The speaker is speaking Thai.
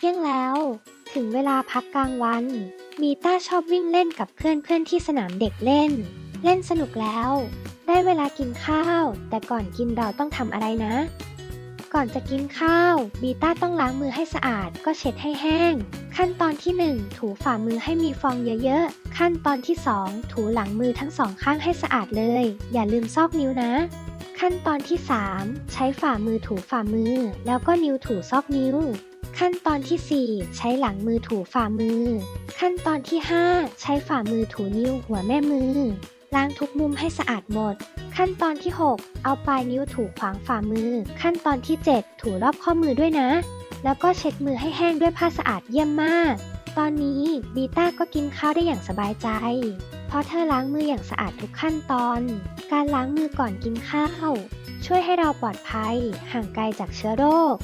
เที่ยงแล้ว ถึงเวลาพักกลางวัน มีต้าชอบวิ่งเล่นกับเพื่อนๆที่สนามเด็กเล่น เล่นสนุกแล้ว ได้เวลากินข้าว แต่ก่อนกินเราต้องทำอะไรนะ ก่อนจะกินข้าว บีต้าต้องล้างมือให้สะอาด ก็เช็ดให้แห้ง ขั้นตอนที่ 1 ถูฝ่ามือให้มีฟองเยอะๆ ขั้นตอนที่ 2 ถูหลังมือทั้งสองข้างให้สะอาดเลย อย่าลืมซอกนิ้วนะ ขั้นตอนที่ 3 ใช้ฝ่ามือถูฝ่ามือ แล้วก็นิ้วถูซอกนิ้ว ขั้นตอนทีสี่ 4 ใช้หลังมือถูฝ่ามือ ขั้นตอนที่ 5 ใช้ฝ่ามือถูนิ้วหัวแม่มือ ล้างทุกมุมให้สะอาดหมด ขั้นตอนที่ 6 เอาปลายนิ้วถูขวางฝ่ามือ ขั้นตอนที่ 7 ถูรอบข้อมือด้วยนะ แล้วก็เช็ดมือให้แห้งด้วยผ้าสะอาดเยี่ยมมาก ตอนนี้บีต้าก็กินข้าวได้อย่างสบายใจ เพราะเธอล้างมืออย่างสะอาดทุกขั้นตอน การล้างมือก่อนกินข้าว ช่วยให้เราปลอดภัย ห่างไกลจากเชื้อโรค